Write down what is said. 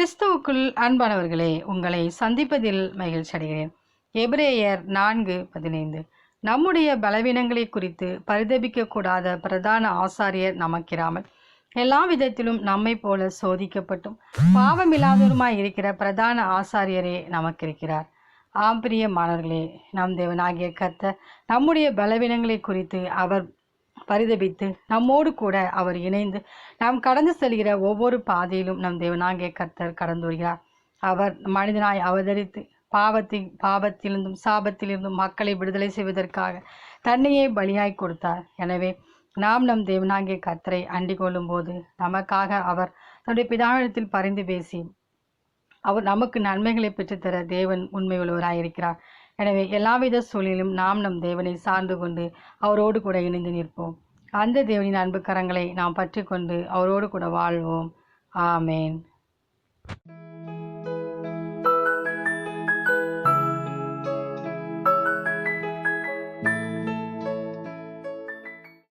கிறிஸ்துவுக்குள் அன்பானவர்களே உங்களை சந்திப்பதில் மகிழ்ச்சி அடைகிறேன். எபிரேயர் நான்கு பதினைந்து. நம்முடைய பலவீனங்களை குறித்து பரிதபிக்கக்கூடாத பிரதான ஆசாரியர் நமக்கிராமல் எல்லா விதத்திலும் நம்மை போல சோதிக்கப்பட்டும் பாவமில்லாதவருமாய் இருக்கிற பிரதான ஆசாரியரே நமக்கு இருக்கிறார் மாணவர்களே பிரியமானவர்களே நம் தேவனாகிய கத்த நம்முடைய பலவீனங்களை குறித்து அவர் பரிதபித்து நம்மோடு கூட அவர் இணைந்து நாம் கடந்து செல்கிற ஒவ்வொரு பாதையிலும் நம் தேவனாகிய கர்த்தர் கடந்து வருகிறார். அவர் மனிதனாய் அவதரித்து பாவத்தின் பாவத்திலிருந்தும் சாபத்திலிருந்தும் மக்களை விடுதலை செய்வதற்காக தன்னையே பலியாய் கொடுத்தார். எனவே நாம் நம் தேவனாகிய கர்த்தரை அண்டிக் கொள்ளும்போது நமக்காக அவர் தன்னுடைய பிதாவிடத்தில் பரிந்து பேசி அவர் நமக்கு நன்மைகளை பெற்றுத்தர தேவன் உண்மை உள்ளவராயிருக்கிறார் எனவே எல்லாவித சூழலிலும் நாம் நம் தேவனை சார்ந்து கொண்டு அவரோடு கூட இணைந்து நிற்போம். அந்த தேவனின் அன்பு கரங்களை நாம் பற்றி கொண்டு அவரோடு கூட வாழ்வோம். ஆமேன்.